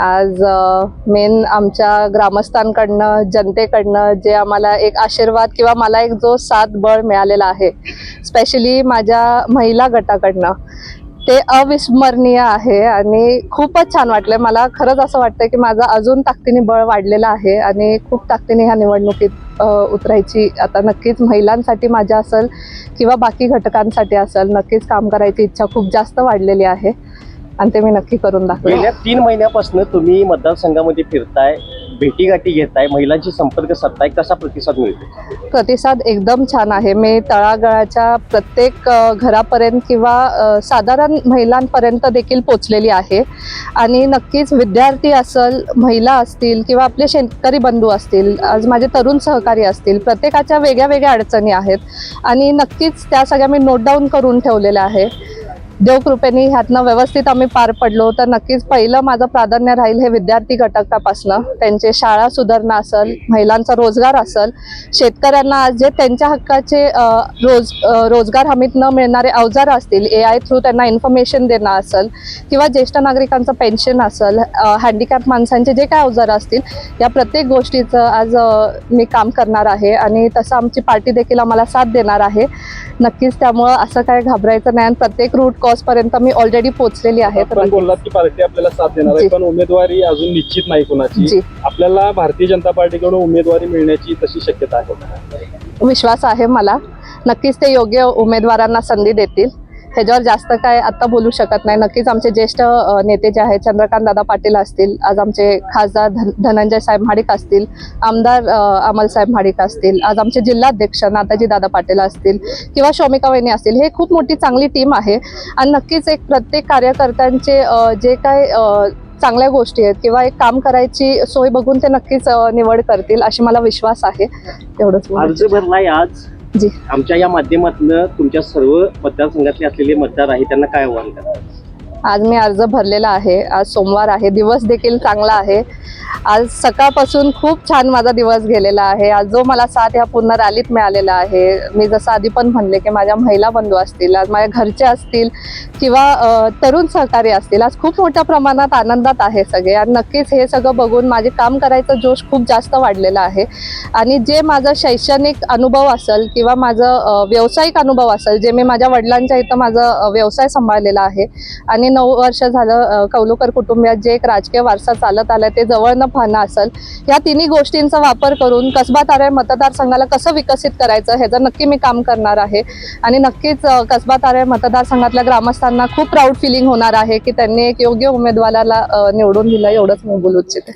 आज मेन आमच्या ग्रामस्थांकडनं जनतेकडनं जे आम्हाला एक आशीर्वाद किंवा मला एक जो साथ बळ मिळालेला आहे स्पेशली माझ्या महिला गटाकडनं ते अविस्मरणीय आहे आणि खूपच छान वाटलं मला खरंच असं वाटतं की माझं अजून ताकदीने बळ वाढलेलं आहे आणि खूप ताकदीने ह्या निवडणुकीत उतरायची. आता नक्कीच महिलांसाठी माझ्या असेल किंवा बाकी घटकांसाठी असेल नक्कीच काम करायची इच्छा खूप जास्त वाढलेली आहे. आणि ते मी नक्की करून दाखवेन. गेल्या तीन महिन्यापासून तुम्ही मतदारसंघामध्ये फिरताय भेटीगाठी घेताय महिलांशी संपर्क साधताय कसा प्रतिसाद मिळतो प्रतिसाद एकदम छान आहे. मी तळागाळाच्या प्रत्येक अ, घरापर्यंत किंवा अ, साधारण महिलांपर्यंत देखील पोचलेली आहे. आणि नक्कीच विद्यार्थी असेल महिला असतील किंवा आपले शेतकरी बंधू असतील आज माझे तरुण सहकारी असतील प्रत्येकाच्या वेगळ्या वेगळ्या अडचणी आहेत. आणि नक्कीच त्या सगळ्या मी नोट डाऊन करून ठेवलेल्या आहे देवकृपेने ह्यातनं व्यवस्थित आम्ही पार पडलो. तर नक्कीच पहिलं माझं प्राधान्य राहील हे विद्यार्थी घटकापासनं. त्यांचे शाळा सुधारणा असेल महिलांचा रोजगार असेल. शेतकऱ्यांना आज जे त्यांच्या हक्काचे रोज रोजगार हमीत न मिळणारे अवजार असतील ए आय थ्रू त्यांना इन्फॉर्मेशन देणं असेल किंवा ज्येष्ठ नागरिकांचं पेन्शन असेल हँडिकॅप माणसांचे जे काय अवजार असतील या प्रत्येक गोष्टीचं आज मी काम करणार आहे आणि तसं आमची पार्टी देखील आम्हाला साथ देणार आहे. नक्कीच त्यामुळं असं काय घाबरायचं नाही आणि प्रत्येक रूट कॉज पर्यंत मी ऑलरेडी पोहोचलेली आहे तर आपण बोललात की पार्टी आपल्याला साथ देणार आहे. पण उमेदवारी अजून निश्चित नाही कोणाची. आपल्याला भारतीय जनता पार्टीकडून उमेदवारी मिळण्याची तशी शक्यता आहे. विश्वास आहे मला. नक्कीच ते योग्य उमेदवारांना संधी देतील. ह्याच्यावर जास्त काय आत्ता बोलू शकत नाही. नक्कीच आमचे ज्येष्ठ नेते जे आहेत चंद्रकांत दादा पाटील असतील आज आमचे खासदार धन धनंजय साहेब म्हाडिक असतील आमदार अमल साहेब म्हाडिक असतील आज आमचे जिल्हाध्यक्ष नाताजी दादा पाटील असतील किंवा शोमिका वहिनी असतील हे खूप मोठी चांगली टीम आहे. आणि नक्कीच एक प्रत्येक कार्यकर्त्यांचे जे काय चांगल्या गोष्टी आहेत किंवा एक काम करायची सोय बघून ते नक्कीच निवड करतील अशी मला विश्वास आहे. तेवढंच अर्ज भरलाय आज. जी. आमच्या या माध्यमातून तुमच्या सर्व मतदारसंघातले असलेले मतदार आहे त्यांना काय आव्हान करा आज मी अर्ज भरलेला आहे. आज सोमवार आहे. दिवस देखील चांगला आहे. आज सकाळपासून खूप छान माझा दिवस गेलेला आहे. आज जो मला साथ ह्या पूर्ण रॅलीत मिळालेला आहे. मी जसं आधी पण म्हणले की माझ्या महिला बंधू असतील आज माझ्या घरचे असतील किंवा तरुण सहकारी असतील आज खूप मोठ्या प्रमाणात आनंदात आहे सगळे. आणि नक्कीच हे सगळं बघून माझे काम करायचं जोश खूप जास्त वाढलेला आहे. आणि जे माझं शैक्षणिक अनुभव असेल किंवा माझं व्यावसायिक अनुभव असेल जे मी माझ्या वडिलांच्या इथं माझं व्यवसाय सांभाळलेला आहे. आणि नऊ वर्ष झालं कौलुकर कुटुंबियात जे एक राजकीय वारसा चालत आला ते जवळनं पाहणं असेल या तिन्ही गोष्टींचा वापर करून कसबा तारे मतदारसंघाला कसं विकसित करायचं ह्याचं नक्की मी काम करणार आहे आणि नक्कीच कसबा तारे मतदारसंघातल्या ग्रामस्थांना खूप प्राऊड फिलिंग होणार आहे की त्यांनी एक योग्य उमेदवाराला निवडून दिलं एवढंच मी बोलू इच्छिते.